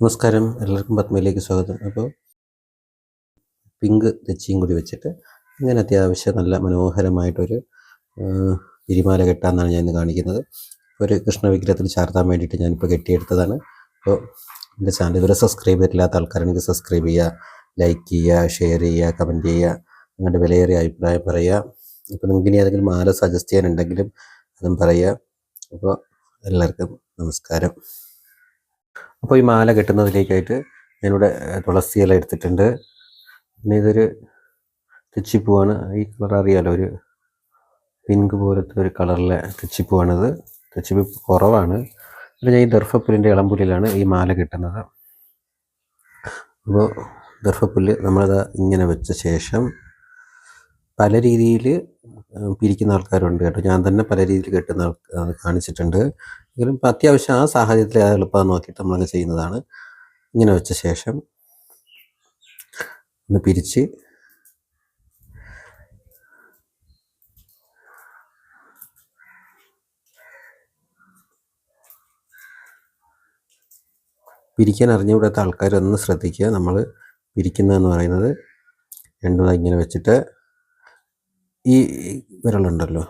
നമസ്കാരം. എല്ലാവർക്കും പത്മയിലേക്ക് സ്വാഗതം. അപ്പോൾ പിങ്ക് തെച്ചിയും കൂടി വെച്ചിട്ട് ഇങ്ങനെ അത്യാവശ്യം നല്ല മനോഹരമായിട്ടൊരു ഇരിമാല തിരിമാല കെട്ടാമെന്നാണ് ഞാൻ ഇന്ന് കാണിക്കുന്നത്. ഒരു കൃഷ്ണ വിഗ്രഹത്തിൽ ചാർത്താൻ വേണ്ടിയിട്ട് ഞാനിപ്പോൾ കെട്ടിയെടുത്തതാണ്. അപ്പോൾ എന്റെ ചാനൽ ഇതുവരെ സബ്സ്ക്രൈബ് ചെയ്തിട്ടില്ലാത്ത ആൾക്കാരാണെങ്കിൽ സബ്സ്ക്രൈബ് ചെയ്യുക ലൈക്ക് ചെയ്യുക ഷെയർ ചെയ്യുക കമന്റ് ചെയ്യുക നിങ്ങളുടെ വിലയേറിയ അഭിപ്രായം പറയുക. ഇപ്പോൾ നിങ്ങൾക്ക് ഇനി ഏതെങ്കിലും മാല സജസ്റ്റ് ചെയ്യാനുണ്ടെങ്കിലും അതും പറയുക. അപ്പോൾ എല്ലാവർക്കും നമസ്കാരം. അപ്പോൾ ഈ മാല കെട്ടുന്നതിലേക്കായിട്ട് ഞാനിവിടെ തുളസി ഇല എടുത്തിട്ടുണ്ട്. പിന്നെ ഇതൊരു തെച്ചിപ്പൂവാണ്. ഈ കളർ അറിയാലോ ഒരു പിങ്ക് പോലത്തെ ഒരു കളറിലെ തെച്ചിപ്പൂവാണിത്. തെച്ചിപ്പൂ കുറവാണ്. പിന്നെ ഞാൻ ഈ ദർഭപ്പുല്ലിന്റെ ഇളമ്പുല്ലിലാണ് ഈ മാല കിട്ടുന്നത്. അപ്പോൾ ദർഭപ്പുല്ല് നമ്മളത് ഇങ്ങനെ വെച്ച ശേഷം പല രീതിയിൽ പിരിക്കുന്ന ആൾക്കാരുണ്ട് കേട്ടോ. ഞാൻ തന്നെ പല രീതിയിൽ കെട്ടുന്ന ആൾ കാണിച്ചിട്ടുണ്ട്. എങ്കിലും ഇപ്പം അത്യാവശ്യം ആ സാഹചര്യത്തിൽ അത് എളുപ്പം നോക്കിയിട്ട് നമ്മളങ്ങ് ചെയ്യുന്നതാണ്. ഇങ്ങനെ വെച്ച ശേഷം ഒന്ന് പിരിച്ച് പിരിക്കാൻ അറിഞ്ഞുകൂടാത്ത ആൾക്കാരൊന്ന് ശ്രദ്ധിക്കുക. നമ്മൾ പിരിക്കുന്നതെന്ന് പറയുന്നത് രണ്ടും ഇങ്ങനെ വെച്ചിട്ട് ഈ വിരലുണ്ടല്ലോ.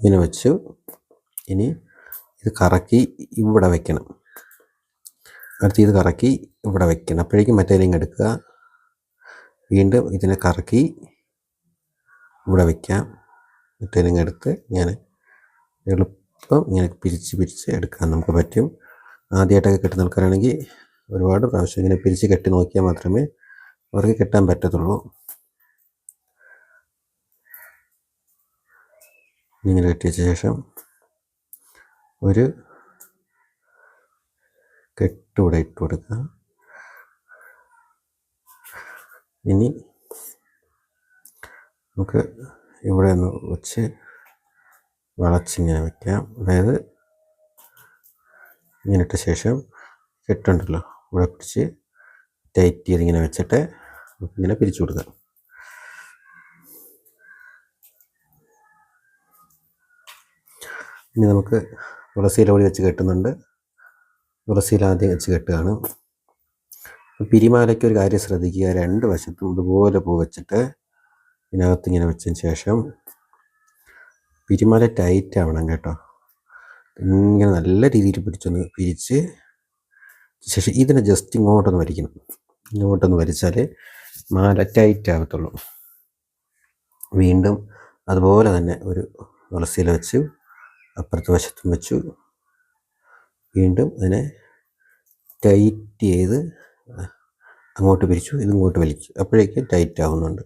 ഇങ്ങനെ വെച്ചു ഇനി ഇത് കറക്കി ഇവിടെ വയ്ക്കണം അടുത്ത് ഇത് കറക്കി ഇവിടെ വയ്ക്കണം അപ്പോഴേക്കും മറ്റേതിനെ എടുക്കുക. വീണ്ടും ഇതിനെ കറക്കി ഇവിടെ വയ്ക്കാം മറ്റേതിനെ എടുത്ത് ഇങ്ങനെ എളുപ്പം ഇങ്ങനെ പിരിച്ച് പിരിച്ച് എടുക്കാൻ നമുക്ക് പറ്റും. ആദ്യമായിട്ടൊക്കെ കെട്ടി നിൽക്കാനാണെങ്കിൽ ഒരുപാട് പ്രാവശ്യം ഇങ്ങനെ പിരിച്ച് കെട്ടി നോക്കിയാൽ മാത്രമേ അവർക്ക് കിട്ടാൻ പറ്റത്തുള്ളൂ. ഇങ്ങനെ കെട്ടിയ ശേഷം ഒരു കെട്ടിവിടെ ഇട്ട് കൊടുക്കുക. ഇനി നമുക്ക് ഇവിടെ ഒന്ന് വെച്ച് വളച്ചിങ്ങനെ വയ്ക്കാം അതായത് ഇങ്ങനെ ഇട്ട ശേഷം കെട്ടുണ്ടല്ലോ. ഇവിടെ പിടിച്ച് ടൈറ്റ് ചെയ്ത് ഇങ്ങനെ വെച്ചിട്ട് ഇങ്ങനെ പിരിച്ചു കൊടുക്കുക. ഇനി നമുക്ക് തുളസിയില കൂടി വെച്ച് കെട്ടുന്നുണ്ട്. തുളസിയില ആദ്യം വെച്ച് കെട്ടുകയാണ്. പിരിമാലയ്ക്ക് ഒരു കാര്യം ശ്രദ്ധിക്കുക. രണ്ട് വശത്തും ഇതുപോലെ പൂ വെച്ചിട്ട് ഇതിനകത്ത് ഇങ്ങനെ വെച്ചതിന് ശേഷം പിരിമാല ടൈറ്റ് ആവണം കേട്ടോ. ഇങ്ങനെ നല്ല രീതിയിൽ പിടിച്ചൊന്ന് പിരിച്ച് ശേഷം ഇതിനെ ജസ്റ്റ് ഇങ്ങോട്ടൊന്ന് വരയ്ക്കണം ഇങ്ങോട്ടൊന്ന് വലിച്ചാൽ മാല ടൈറ്റ് ആകത്തുള്ളൂ വീണ്ടും അതുപോലെ തന്നെ ഒരു തുളസിയിൽ വെച്ച് അപ്പുറത്തെ വശത്തും വെച്ചു. വീണ്ടും അതിനെ ടൈറ്റ് ചെയ്ത് അങ്ങോട്ട് പിരിച്ചു ഇത് ഇങ്ങോട്ട് വലിച്ചു. അപ്പോഴേക്കും ടൈറ്റ് ആവുന്നുണ്ട്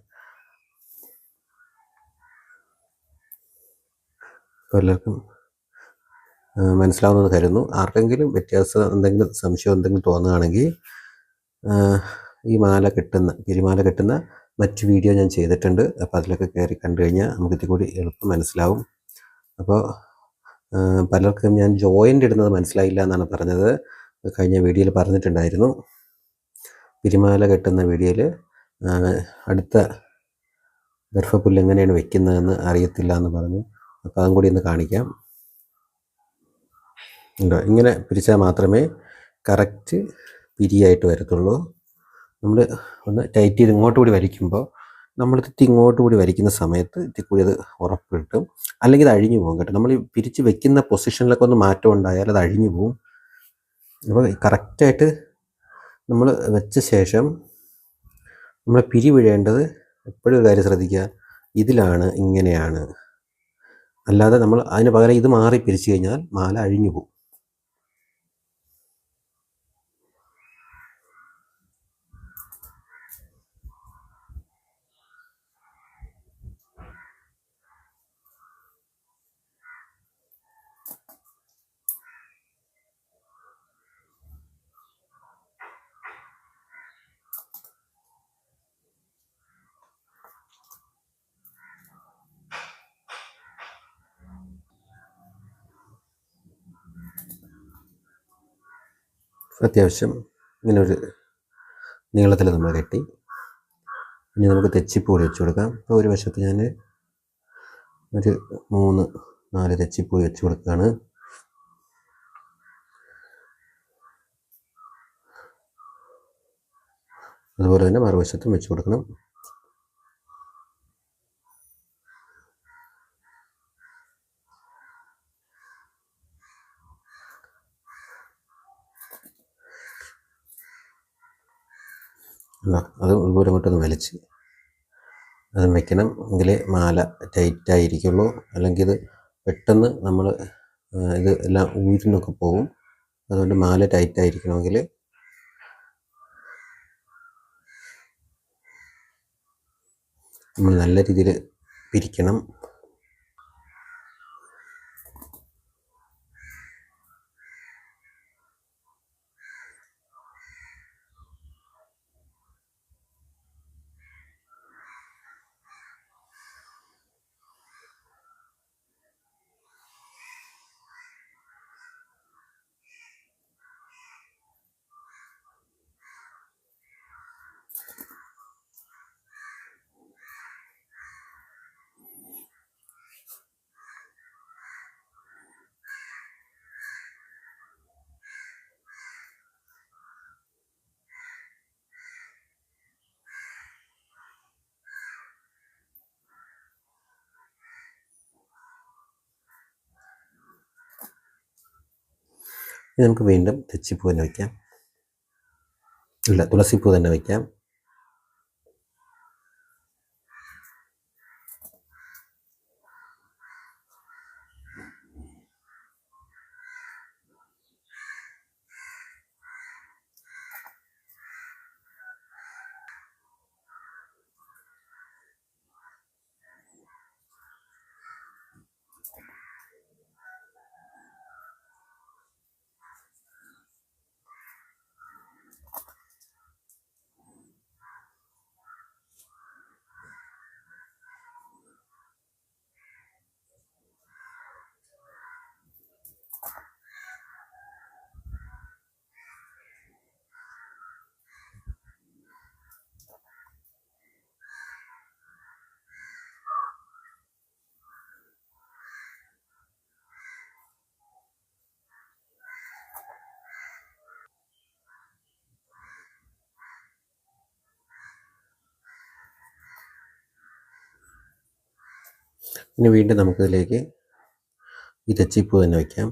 എല്ലാവർക്കും മനസ്സിലാവുമെന്ന് കരുതുന്നു. ആർക്കെങ്കിലും വ്യത്യാസം എന്തെങ്കിലും സംശയം എന്തെങ്കിലും തോന്നുകയാണെങ്കിൽ ഈ മാല കെട്ടുന്ന പിരിമാല കെട്ടുന്ന മറ്റ് വീഡിയോ ഞാൻ ചെയ്തിട്ടുണ്ട്. അപ്പോൾ അതിലൊക്കെ കയറി കണ്ടു കഴിഞ്ഞാൽ നമുക്ക് ഇത്തിരി കൂടി എളുപ്പം മനസ്സിലാവും. അപ്പോൾ പലർക്കും ഞാൻ ജോയിന്റ് ഇടുന്നത് മനസ്സിലായില്ല എന്നാണ് പറഞ്ഞത്. കഴിഞ്ഞ വീഡിയോയിൽ പറഞ്ഞിട്ടുണ്ടായിരുന്നു. പിരിമാല കെട്ടുന്ന വീഡിയോയിൽ അടുത്ത ഗർഭപ്പുല്ല് എങ്ങനെയാണ് വെക്കുന്നതെന്ന് അറിയത്തില്ല എന്ന് പറഞ്ഞു. അപ്പോൾ അതും കൂടി ഒന്ന് കാണിക്കാം. ഉണ്ടോ? ഇങ്ങനെ പിരിച്ചാൽ മാത്രമേ കറക്റ്റ് പിരിയായിട്ട് വരത്തുള്ളൂ. നമ്മൾ ഒന്ന് ടൈറ്റ് ചെയ്ത് ഇങ്ങോട്ട് കൂടി വരയ്ക്കുമ്പോൾ നമ്മൾ തെറ്റി ഇങ്ങോട്ട് കൂടി വരയ്ക്കുന്ന സമയത്ത് ഇത്തിക്കൂടി അത് ഉറപ്പ് കിട്ടും. അല്ലെങ്കിൽ അത് അഴിഞ്ഞു പോകും കേട്ടോ. നമ്മൾ ഈ പിരിച്ച് വെക്കുന്ന പൊസിഷനിലൊക്കെ ഒന്ന് മാറ്റം ഉണ്ടായാൽ അത് അഴിഞ്ഞു പോകും. അപ്പോൾ കറക്റ്റായിട്ട് നമ്മൾ വെച്ച ശേഷം നമ്മൾ പിരി വീഴേണ്ടത് എപ്പോഴും ഒരു കാര്യം ശ്രദ്ധിക്കുക. ഇതിലാണ് ഇങ്ങനെയാണ്. അല്ലാതെ നമ്മൾ അതിന് പകരം ഇത് മാറി പിരിച്ചു കഴിഞ്ഞാൽ മാല അഴിഞ്ഞു പോകും. അത്യാവശ്യം ഇങ്ങനെ ഒരു നീളത്തിൽ നമ്മൾ കെട്ടി. ഇനി നമുക്ക് തെച്ചിപ്പൂരി വെച്ച് കൊടുക്കാം. അപ്പോൾ ഒരു വശത്ത് ഞാൻ ഒരു മൂന്ന് നാല് തെച്ചിപ്പൂരി വെച്ച് കൊടുക്കുകയാണ്. അതുപോലെ തന്നെ മറുവശത്തും വെച്ച് കൊടുക്കണം. അത് അതുപോലെ കൊണ്ടൊന്ന് വലിച്ച് അതും വെക്കണം. എങ്കിലേ മാല ടൈറ്റായിരിക്കുള്ളൂ. അല്ലെങ്കിൽ ഇത് പെട്ടെന്ന് നമ്മൾ ഇത് എല്ലാം ഊരിനൊക്കെ പോകും അതുകൊണ്ട് മാല ടൈറ്റായിരിക്കണമെങ്കിൽ നമ്മൾ നല്ല രീതിയിൽ പിരിക്കണം. ഇനി നമുക്ക് വീണ്ടും തെച്ചിപ്പൂ തന്നെ വയ്ക്കാം. ഇല്ല തുളസിപ്പൂ തന്നെ വയ്ക്കാം. ഇനി വീണ്ടും നമുക്കിതിലേക്ക് ഈ തന്നെ വയ്ക്കാം.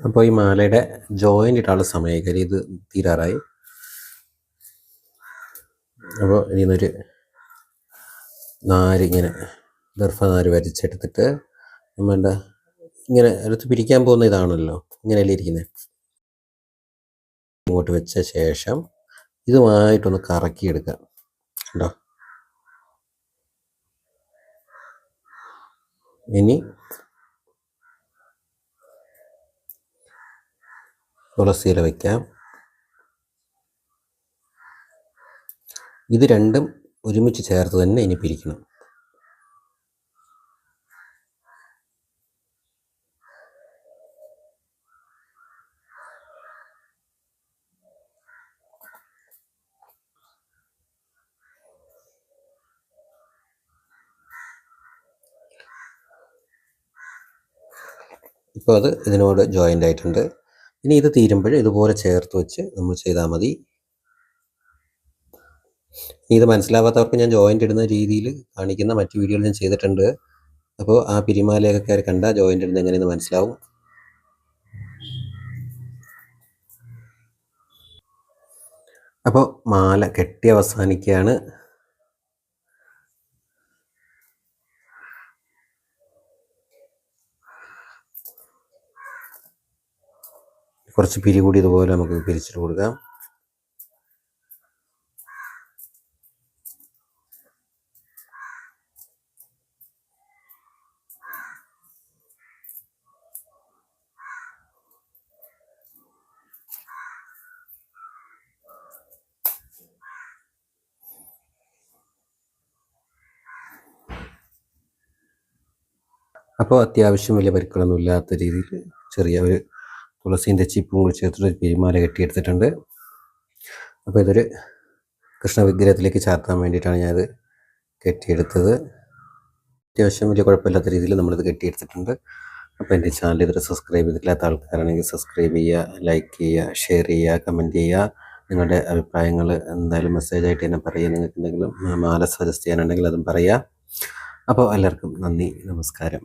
അപ്പോൾ ഈ മാലയുടെ ജോയിന്റ് ഇട്ടാനുള്ള സമയമായി കാര്യം ഇത് തീരാറായി. അപ്പോൾ ഇനി ഒരു നാര് ഇങ്ങനെ ദർഭ നാര് വരച്ചെടുത്തിട്ട് നമ്മളുടെ ഇങ്ങനെ അടുത്ത് പിരിക്കാൻ പോകുന്ന ഇതാണല്ലോ ഇങ്ങനെയല്ലേ ഇരിക്കുന്നത് ഇങ്ങോട്ട് വെച്ച ശേഷം ഇതുമായിട്ടൊന്ന് കറക്കിയെടുക്കുക കണ്ടോ? ഇനി തുളസിയില വയ്ക്കാം ഇത് രണ്ടും ഒരുമിച്ച് ചേർത്ത് തന്നെ ഇനി പിരിക്കണം. ഇപ്പോൾ അത് ഇതിനോട് ജോയിന്റ് ആയിട്ടുണ്ട്. ഇനി ഇത് തീരുമ്പോൾ ഇതുപോലെ ചേർത്ത് വെച്ച് നമ്മൾ ചെയ്താൽ മതി. ഇത് മനസ്സിലാവാത്തവർക്ക് ഞാൻ ജോയിന്റ് ഇടുന്ന രീതിയിൽ കാണിക്കുന്ന മറ്റു വീഡിയോകൾ ഞാൻ ചെയ്തിട്ടുണ്ട്. അപ്പോൾ ആ പിരിമാലയൊക്കെ കയറി കണ്ട ജോയിന്റ് ഇടുന്നത് എങ്ങനെയെന്ന് മനസ്സിലാവും. അപ്പോൾ മാല കെട്ടി അവസാനിക്കുകയാണ്. കുറച്ച് പിരി കൂടി ഇതുപോലെ നമുക്ക് പിരിച്ചിട്ട് കൊടുക്കാം. അപ്പോൾ അത്യാവശ്യം വലിയ പരിക്കുകളൊന്നും ഇല്ലാത്ത രീതിയിൽ ചെറിയ ഒരു തുളസീന്റെ ചിപ്പും കൂടി ചേർത്തിട്ട് പെരുമാല കെട്ടിയെടുത്തിട്ടുണ്ട്. അപ്പോൾ ഇതൊരു കൃഷ്ണ വിഗ്രഹത്തിലേക്ക് ചാർത്താൻ വേണ്ടിയിട്ടാണ് ഞാനത് കെട്ടിയെടുത്തത്. അത്യാവശ്യം വലിയ കുഴപ്പമില്ലാത്ത രീതിയിൽ നമ്മളിത് കെട്ടിയെടുത്തിട്ടുണ്ട്. അപ്പോൾ എന്റെ ചാനൽ ഇതുവരെ സബ്സ്ക്രൈബ് ചെയ്തിട്ടില്ലാത്ത ആൾക്കാരാണെങ്കിൽ സബ്സ്ക്രൈബ് ചെയ്യുക ലൈക്ക് ചെയ്യുക ഷെയർ ചെയ്യുക കമന്റ് ചെയ്യുക. നിങ്ങളുടെ അഭിപ്രായങ്ങൾ എന്തായാലും മെസ്സേജായിട്ട് തന്നെ പറയുക. നിങ്ങൾക്ക് എന്തെങ്കിലും മാല സജസ്റ്റ് ചെയ്യാനുണ്ടെങ്കിൽ അതും പറയുക. അപ്പോൾ എല്ലാവർക്കും നന്ദി നമസ്കാരം.